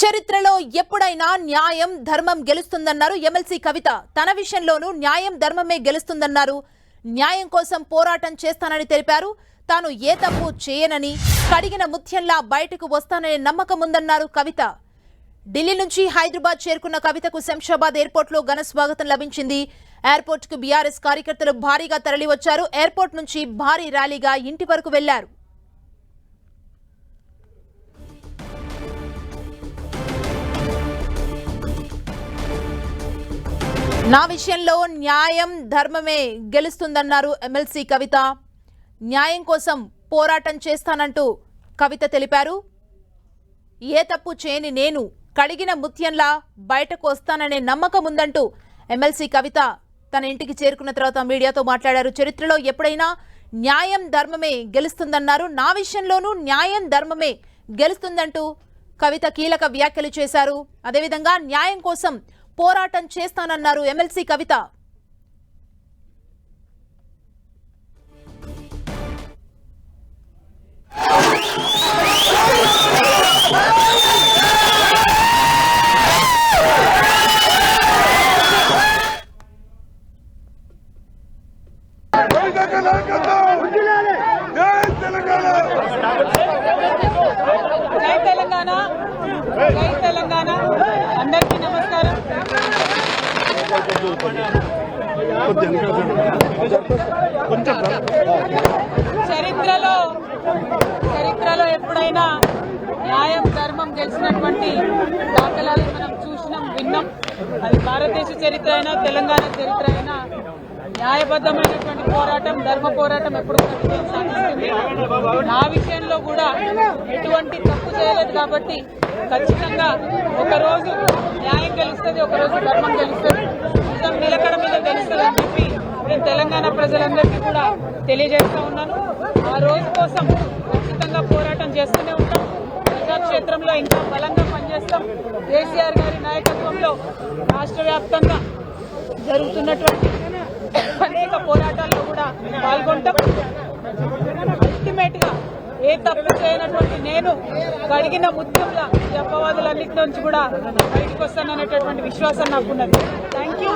చరిత్రలో ఎప్పుడైనా న్యాయం ధర్మం గెలుస్తుందన్నారు ఎమ్మెల్సీ కవిత. తన విషయంలోనూ న్యాయం ధర్మమే గెలుస్తుందన్నారు. న్యాయం కోసం పోరాటం చేస్తానని తెలిపారు. తాను ఏ తప్పు చేయనని కడిగిన ముత్యంలా బయటకు వస్తాననే నమ్మకం ఉందన్నారు కవిత. ఢిల్లీ నుంచి హైదరాబాద్ చేరుకున్న కవితకు శంషాబాద్ ఎయిర్పోర్ట్లో ఘన స్వాగతం లభించింది. ఎయిర్పోర్ట్కు బీఆర్ఎస్ కార్యకర్తలు భారీగా తరలివచ్చారు. ఎయిర్పోర్ట్ నుంచి భారీ ర్యాలీగా ఇంటి వరకు వెళ్ళారు. నా విషయంలో న్యాయం ధర్మమే గెలుస్తుందన్నారు ఎమ్మెల్సీ కవిత. న్యాయం కోసం పోరాటం చేస్తానంటూ కవిత తెలిపారు. ఏ తప్పు చేయని నేను కడిగిన ముత్యంలా బయటకు వస్తాననే నమ్మకం ఉందంటూ ఎమ్మెల్సీ కవిత తన ఇంటికి చేరుకున్న తర్వాత మీడియాతో మాట్లాడారు. చరిత్రలో ఎప్పుడైనా న్యాయం ధర్మమే గెలుస్తుందన్నారు. నా విషయంలోనూ న్యాయం ధర్మమే గెలుస్తుందంటూ కవిత కీలక వ్యాఖ్యలు చేశారు. అదేవిధంగా న్యాయం కోసం పోరాటం చేస్తానన్నారు ఎమ్మెల్సీ కవిత. తెలంగాణ. జై తెలంగాణ. చరిత్రలో చరిత్రలో ఎప్పుడైనా న్యాయం ధర్మం గెలిచినటువంటి దాఖలాలు మనం చూసినాం విన్నాం. అది భారతదేశ చరిత్ర అయినా తెలంగాణ చరిత్ర అయినా న్యాయబద్ధమైనటువంటి పోరాటం ధర్మ పోరాటం ఎప్పుడు కూడా విజయం సాధిస్తుంది నా విషయంలో కూడా ఎటువంటి తప్పు చేయలేదు కాబట్టి ఖచ్చితంగా ఒకరోజు న్యాయం గెలుస్తుంది ఒకరోజు ధర్మం గెలుస్తుంది. మొత్తం నిలకడ మీద గెలుస్తుంది అని చెప్పి నేను తెలంగాణ ప్రజలందరికీ కూడా తెలియజేస్తా ఉన్నాను. ఆ రోజు కోసం ఖచ్చితంగా పోరాటం చేస్తూనే ఉంటాం. ప్రజాక్షేత్రంలో ఇంకా బలంగా పనిచేస్తాం. కేసీఆర్ గారి నాయకత్వంలో రాష్ట్ర వ్యాప్తంగా జరుగుతున్నటువంటి అనేక పోరాటాల్లో కూడా పాల్గొంటాం. అల్టిమేట్గా ఏ తప్పు చేయనటువంటి నేను కడిగిన ముత్యంలా ఈ నుంచి కూడా బయటకు వస్తాననేటటువంటి విశ్వాసం నాకున్నది. Thank you